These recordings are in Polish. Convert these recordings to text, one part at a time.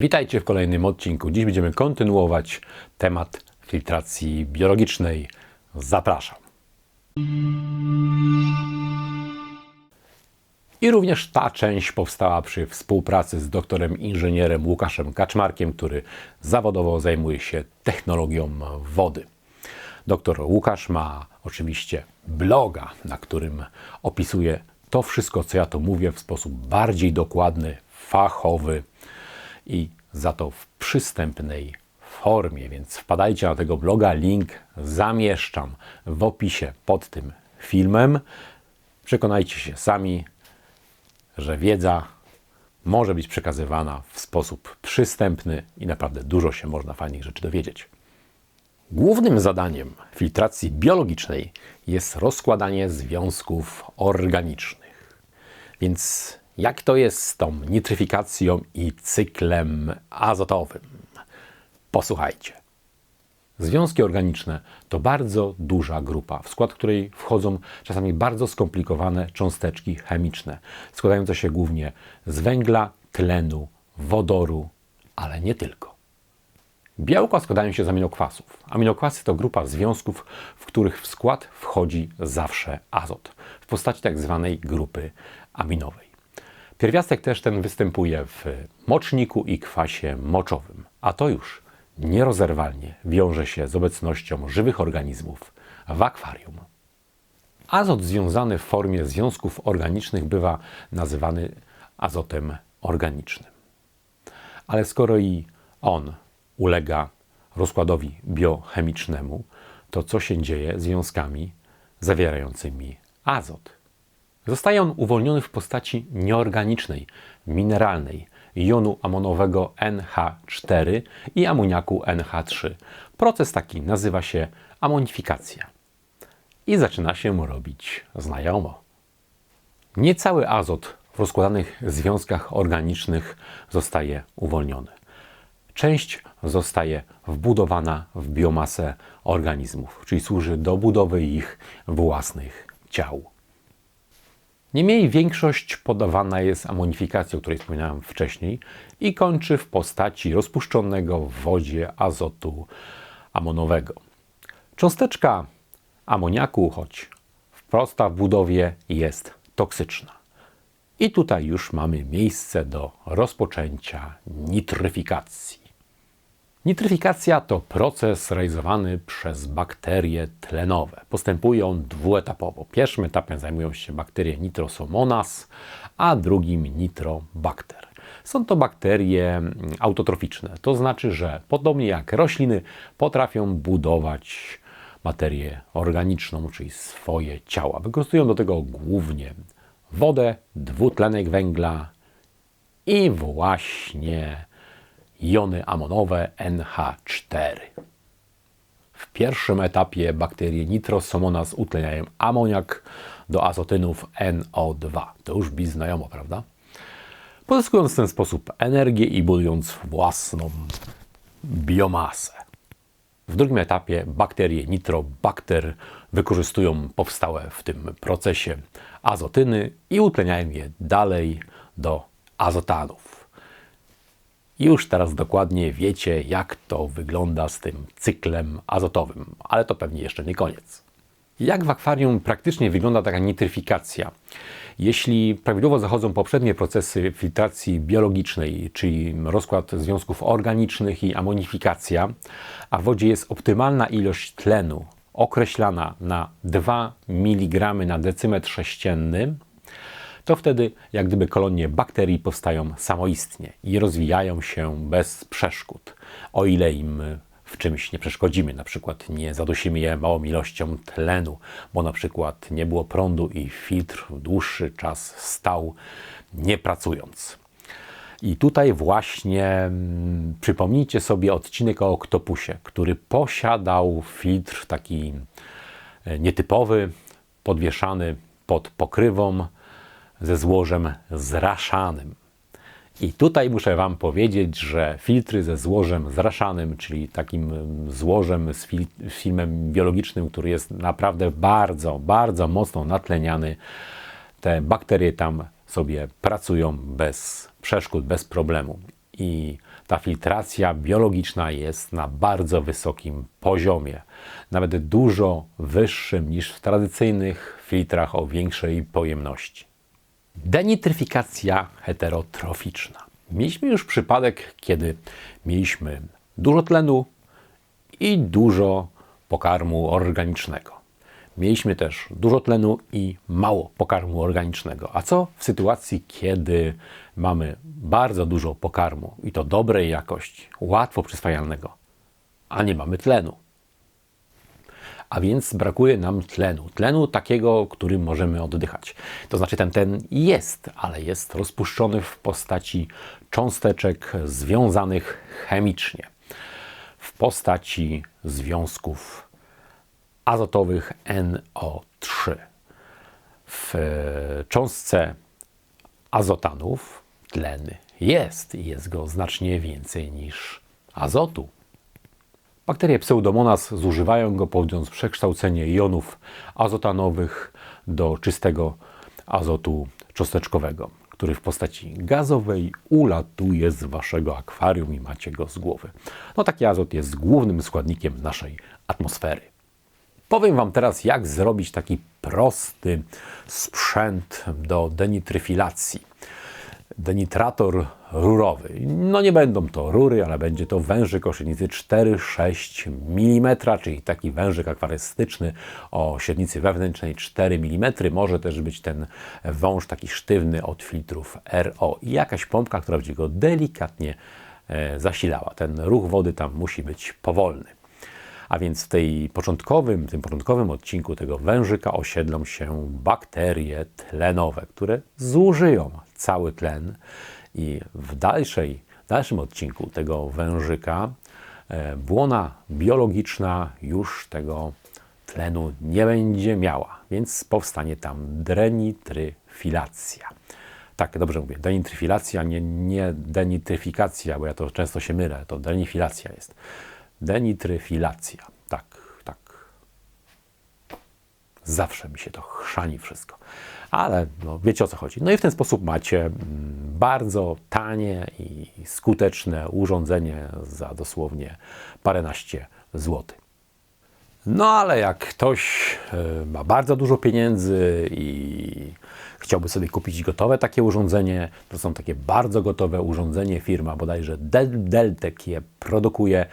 Witajcie w kolejnym odcinku. Dziś będziemy kontynuować temat filtracji biologicznej. Zapraszam. I również ta część powstała przy współpracy z doktorem inżynierem Łukaszem Kaczmarkiem, który zawodowo zajmuje się technologią wody. Doktor Łukasz ma oczywiście bloga, na którym opisuje to wszystko, co ja tu mówię, w sposób bardziej dokładny, fachowy i za to w przystępnej formie. Więc wpadajcie na tego bloga, link zamieszczam w opisie pod tym filmem. Przekonajcie się sami, że wiedza może być przekazywana w sposób przystępny i naprawdę dużo się można fajnych rzeczy dowiedzieć. Głównym zadaniem filtracji biologicznej jest rozkładanie związków organicznych. Więc jak to jest z tą nitryfikacją i cyklem azotowym? Posłuchajcie. Związki organiczne to bardzo duża grupa, w skład której wchodzą czasami bardzo skomplikowane cząsteczki chemiczne, składające się głównie z węgla, tlenu, wodoru, ale nie tylko. Białka składają się z aminokwasów. Aminokwasy to grupa związków, w których w skład wchodzi zawsze azot w postaci tak zwanej grupy aminowej. Pierwiastek też ten występuje w moczniku i kwasie moczowym, a to już nierozerwalnie wiąże się z obecnością żywych organizmów w akwarium. Azot związany w formie związków organicznych bywa nazywany azotem organicznym. Ale skoro i on ulega rozkładowi biochemicznemu, to co się dzieje z związkami zawierającymi azot? Zostaje on uwolniony w postaci nieorganicznej, mineralnej, jonu amonowego NH4 i amoniaku NH3. Proces taki nazywa się amonifikacja. I zaczyna się robić znajomo. Niecały azot w rozkładanych związkach organicznych zostaje uwolniony. Część zostaje wbudowana w biomasę organizmów, czyli służy do budowy ich własnych ciał. Niemniej większość podawana jest amonifikacji, o której wspominałem wcześniej, i kończy w postaci rozpuszczonego w wodzie azotu amonowego. Cząsteczka amoniaku, choć prosta w budowie, jest toksyczna. I tutaj już mamy miejsce do rozpoczęcia nitryfikacji. Nitryfikacja to proces realizowany przez bakterie tlenowe. Postępuje on dwuetapowo. Pierwszym etapem zajmują się bakterie Nitrosomonas, a drugim Nitrobacter. Są to bakterie mm, autotroficzne, to znaczy, że podobnie jak rośliny potrafią budować materię organiczną, czyli swoje ciała. Wykorzystują do tego głównie wodę, dwutlenek węgla i właśnie jony amonowe NH4. W pierwszym etapie bakterie Nitrosomonas utleniają amoniak do azotynów NO2. To już brzmi znajomo, prawda? Pozyskując w ten sposób energię i budując własną biomasę. W drugim etapie bakterie Nitrobacter wykorzystują powstałe w tym procesie azotyny i utleniają je dalej do azotanów. Już teraz dokładnie wiecie, jak to wygląda z tym cyklem azotowym, ale to pewnie jeszcze nie koniec. Jak w akwarium praktycznie wygląda taka nitryfikacja? Jeśli prawidłowo zachodzą poprzednie procesy filtracji biologicznej, czyli rozkład związków organicznych i amonifikacja, a w wodzie jest optymalna ilość tlenu określana na 2 mg na decymetr sześcienny, to wtedy jak gdyby kolonie bakterii powstają samoistnie i rozwijają się bez przeszkód, o ile im w czymś nie przeszkodzimy, na przykład nie zadusimy je małą ilością tlenu, bo na przykład nie było prądu i filtr dłuższy czas stał nie pracując. I tutaj właśnie hmm, przypomnijcie sobie odcinek o oktopusie, który posiadał filtr taki e, nietypowy, podwieszany pod pokrywą, ze złożem zraszanym. I tutaj muszę Wam powiedzieć, że filtry ze złożem zraszanym, czyli takim złożem z fil filmem biologicznym, który jest naprawdę bardzo, bardzo mocno natleniany, te bakterie tam sobie pracują bez przeszkód, bez problemu. I ta filtracja biologiczna jest na bardzo wysokim poziomie, nawet dużo wyższym niż w tradycyjnych filtrach o większej pojemności. Denitryfikacja heterotroficzna. Mieliśmy już przypadek, kiedy mieliśmy dużo tlenu i dużo pokarmu organicznego. Mieliśmy też dużo tlenu i mało pokarmu organicznego. A co w sytuacji, kiedy mamy bardzo dużo pokarmu i to dobrej jakości, łatwo przyswajalnego, a nie mamy tlenu? A więc brakuje nam tlenu. Tlenu takiego, którym możemy oddychać. To znaczy ten tlen jest, ale jest rozpuszczony w postaci cząsteczek związanych chemicznie. W postaci związków azotowych NO3. W cząstce azotanów tlen jest i jest go znacznie więcej niż azotu. Bakterie Pseudomonas zużywają go, powodując przekształcenie jonów azotanowych do czystego azotu cząsteczkowego, który w postaci gazowej ulatuje z waszego akwarium i macie go z głowy. No taki azot jest głównym składnikiem naszej atmosfery. Powiem Wam teraz, jak zrobić taki prosty sprzęt do denitryfilacji. Denitrator rurowy. No nie będą to rury, ale będzie to wężyk o średnicy 4-6 mm, czyli taki wężyk akwarystyczny o średnicy wewnętrznej 4 mm. Może też być ten wąż taki sztywny od filtrów RO i jakaś pompka, która będzie go delikatnie e, zasilała. Ten ruch wody tam musi być powolny. A więc w tej początkowym, tym początkowym odcinku tego wężyka osiedlą się bakterie tlenowe, które zużyją cały tlen i w dalszej, dalszym odcinku tego wężyka e, błona biologiczna już tego tlenu nie będzie miała, więc powstanie tam drenitryfilacja. Tak, dobrze mówię, denitryfilacja, nie, nie denitryfikacja, bo ja to często się mylę, to denifilacja jest. Denitryfilacja, tak, tak. Zawsze mi się to chrzani wszystko ale no, wiecie o co chodzi. No i w ten sposób macie mm, bardzo tanie i skuteczne urządzenie za dosłownie paręnaście złotych. No ale jak ktoś e, ma bardzo dużo pieniędzy i chciałby sobie kupić gotowe takie urządzenie, to są takie bardzo gotowe urządzenie, firma bodajże Del Deltek je produkuje,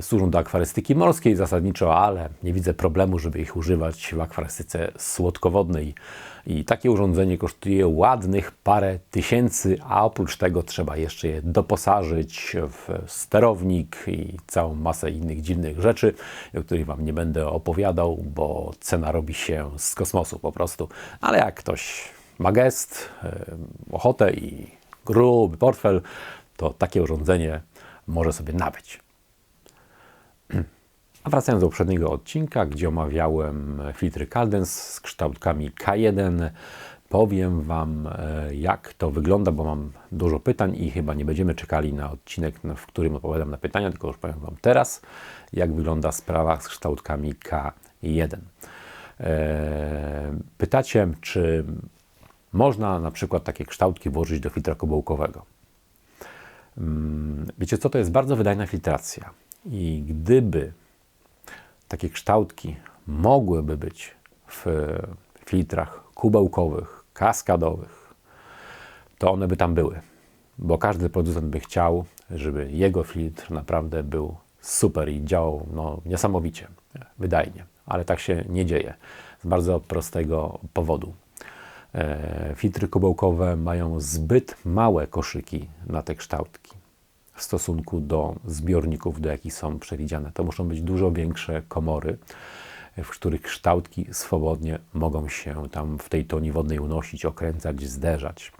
służą do akwarystyki morskiej zasadniczo, ale nie widzę problemu, żeby ich używać w akwarystyce słodkowodnej. I takie urządzenie kosztuje ładnych parę tysięcy, a oprócz tego trzeba jeszcze je doposażyć w sterownik i całą masę innych dziwnych rzeczy, o których Wam nie będę opowiadał, bo cena robi się z kosmosu po prostu. Ale jak ktoś ma gest, ochotę i gruby portfel, to takie urządzenie może sobie nabyć. A wracając do poprzedniego odcinka, gdzie omawiałem filtry Caldens z kształtkami K1, powiem Wam, e, jak to wygląda, bo mam dużo pytań i chyba nie będziemy czekali na odcinek, w którym odpowiadam na pytania, tylko już powiem Wam teraz, jak wygląda sprawa z kształtkami K1. E, pytacie, czy można na przykład takie kształtki włożyć do filtra kobołkowego. Mm, wiecie co, to jest bardzo wydajna filtracja i gdyby takie kształtki mogłyby być w filtrach kubełkowych, kaskadowych, to one by tam były. Bo każdy producent by chciał, żeby jego filtr naprawdę był super i działał no, niesamowicie, wydajnie. Ale tak się nie dzieje. Z bardzo prostego powodu. E, filtry kubełkowe mają zbyt małe koszyki na te kształtki w stosunku do zbiorników, do jakich są przewidziane. To muszą być dużo większe komory, w których kształtki swobodnie mogą się tam w tej toni wodnej unosić, okręcać, zderzać.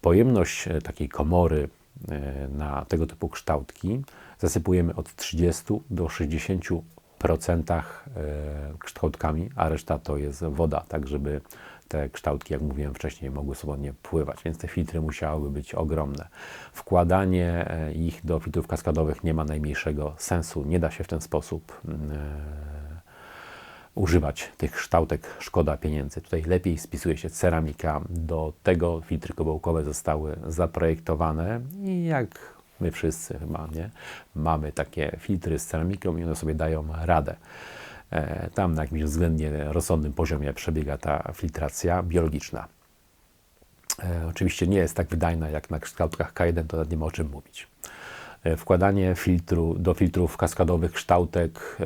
Pojemność e, takiej komory e, na tego typu kształtki zasypujemy od 30 do 60% e, kształtkami, a reszta to jest woda, tak żeby te kształtki, jak mówiłem wcześniej, mogły swobodnie pływać, więc te filtry musiałyby być ogromne. Wkładanie e, ich do filtrów kaskadowych nie ma najmniejszego sensu. Nie da się w ten sposób e, używać tych kształtek, szkoda pieniędzy. Tutaj lepiej spisuje się ceramika. Do tego filtry kobołkowe zostały zaprojektowane i jak my wszyscy chyba, nie? Mamy takie filtry z ceramiką i one sobie dają radę. E, Tam na jakimś względnie rozsądnym poziomie przebiega ta filtracja biologiczna. E, Oczywiście nie jest tak wydajna jak na kształtkach K1, to nie ma o czym mówić. E, Wkładanie filtru, do filtrów kaskadowych kształtek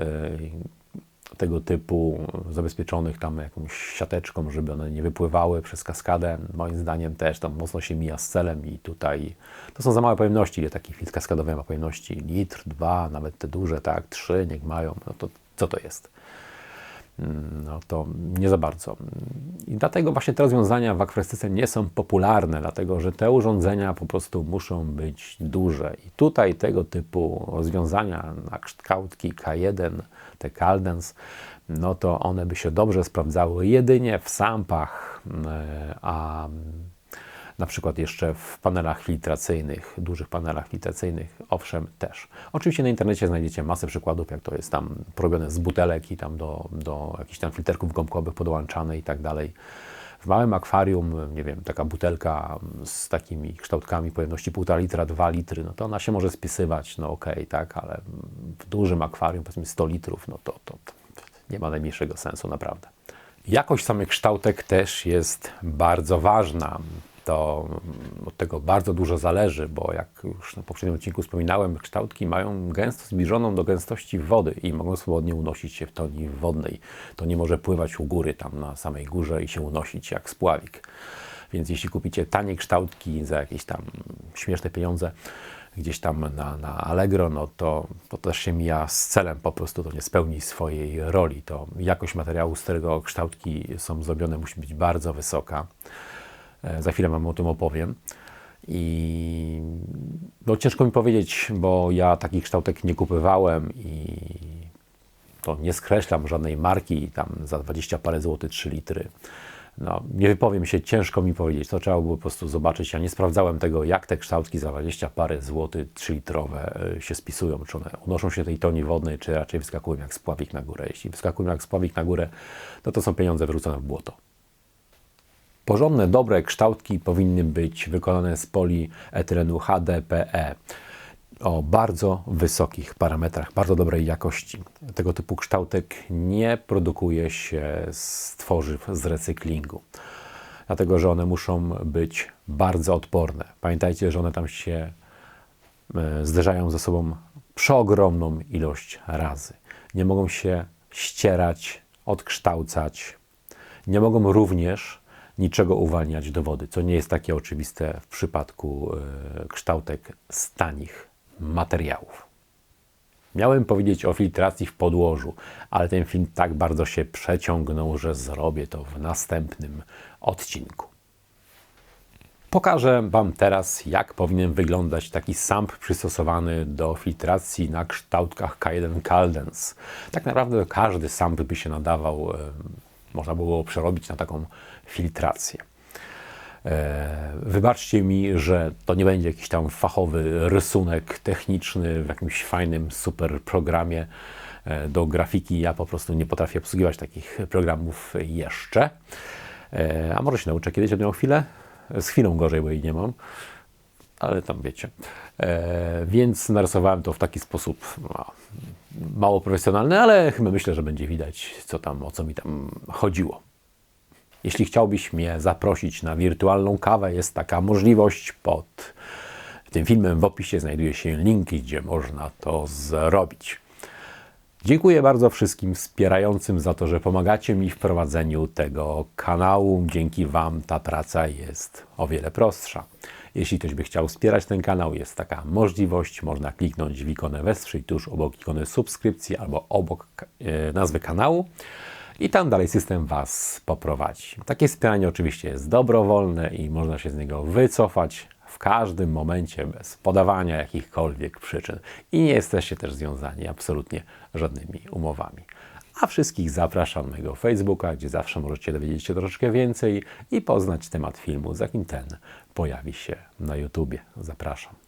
tego typu, zabezpieczonych tam jakąś siateczką, żeby one nie wypływały przez kaskadę, moim zdaniem też to mocno się mija z celem i tutaj to są za małe pojemności, ile taki filtr kaskadowy ma pojemności, litr, dwa, nawet te duże, tak, trzy niech mają, no to co to jest? no to nie za bardzo. I dlatego właśnie te rozwiązania w akwarystyce nie są popularne, dlatego że te urządzenia po prostu muszą być duże. I tutaj tego typu rozwiązania na kształtki K1, te Caldens, no to one by się dobrze sprawdzały jedynie w sampach, e, a na przykład jeszcze w panelach filtracyjnych, dużych panelach filtracyjnych, owszem, też. Oczywiście na internecie znajdziecie masę przykładów, jak to jest tam porobione z butelek i tam do, do jakichś tam filterków gąbkowych podłączane i tak dalej. W małym akwarium, nie wiem, taka butelka z takimi kształtkami pojemności 1,5 litra, 2 litry, no to ona się może spisywać, no okej, okay, tak, ale w dużym akwarium, powiedzmy 100 litrów, no to, to, to nie ma najmniejszego sensu, naprawdę. Jakość samych kształtek też jest bardzo ważna to od tego bardzo dużo zależy, bo jak już na poprzednim odcinku wspominałem, kształtki mają gęsto zbliżoną do gęstości wody i mogą swobodnie unosić się w toni wodnej. To nie może pływać u góry, tam na samej górze i się unosić jak spławik. Więc jeśli kupicie tanie kształtki za jakieś tam śmieszne pieniądze, gdzieś tam na, na Allegro, no to, to też się mija z celem, po prostu to nie spełni swojej roli. To jakość materiału, z którego kształtki są zrobione, musi być bardzo wysoka. E, za chwilę Wam o tym opowiem. I no, ciężko mi powiedzieć, bo ja takich kształtek nie kupowałem i to nie skreślam żadnej marki tam za 20 parę złotych 3 litry. No, nie wypowiem się, ciężko mi powiedzieć. To trzeba było po prostu zobaczyć. Ja nie sprawdzałem tego, jak te kształtki za 20 parę złotych 3 litrowe e, się spisują. Czy one unoszą się tej toni wodnej, czy raczej wyskakują jak spławik na górę. Jeśli wyskakują jak spławik na górę, no to są pieniądze wyrzucone w błoto. Porządne, dobre kształtki powinny być wykonane z polietylenu HDPE o bardzo wysokich parametrach, bardzo dobrej jakości. Tego typu kształtek nie produkuje się z tworzyw z recyklingu, dlatego że one muszą być bardzo odporne. Pamiętajcie, że one tam się e, zderzają ze sobą przeogromną ilość razy. Nie mogą się ścierać, odkształcać. Nie mogą również niczego uwalniać do wody, co nie jest takie oczywiste w przypadku e, kształtek z tanich materiałów. Miałem powiedzieć o filtracji w podłożu, ale ten film tak bardzo się przeciągnął, że zrobię to w następnym odcinku. Pokażę Wam teraz, jak powinien wyglądać taki samp przystosowany do filtracji na kształtkach K1 Caldens. Tak naprawdę każdy samp by się nadawał, e, można było przerobić na taką filtrację. E, wybaczcie mi, że to nie będzie jakiś tam fachowy rysunek techniczny w jakimś fajnym super programie e, do grafiki. Ja po prostu nie potrafię obsługiwać takich programów jeszcze. E, a może się nauczę kiedyś, będę miał chwilę. Z chwilą gorzej, bo jej nie mam. Ale tam wiecie. Więc narysowałem to w taki sposób no, mało profesjonalny, ale chyba myślę, że będzie widać, co tam, o co mi tam chodziło. Jeśli chciałbyś mnie zaprosić na wirtualną kawę, jest taka możliwość. Pod tym filmem w opisie znajduje się link, gdzie można to zrobić. Dziękuję bardzo wszystkim wspierającym za to, że pomagacie mi w prowadzeniu tego kanału. Dzięki Wam ta praca jest o wiele prostsza. Jeśli ktoś by chciał wspierać ten kanał, jest taka możliwość. Można kliknąć w ikonę wesprzyj tuż obok ikony subskrypcji albo obok e, nazwy kanału i tam dalej system Was poprowadzi. Takie wspieranie oczywiście jest dobrowolne i można się z niego wycofać w każdym momencie bez podawania jakichkolwiek przyczyn i nie jesteście też związani absolutnie żadnymi umowami. A wszystkich zapraszam na mojego Facebooka, gdzie zawsze możecie dowiedzieć się troszeczkę więcej i poznać temat filmu, za kim ten pojawi się na YouTubie. Zapraszam.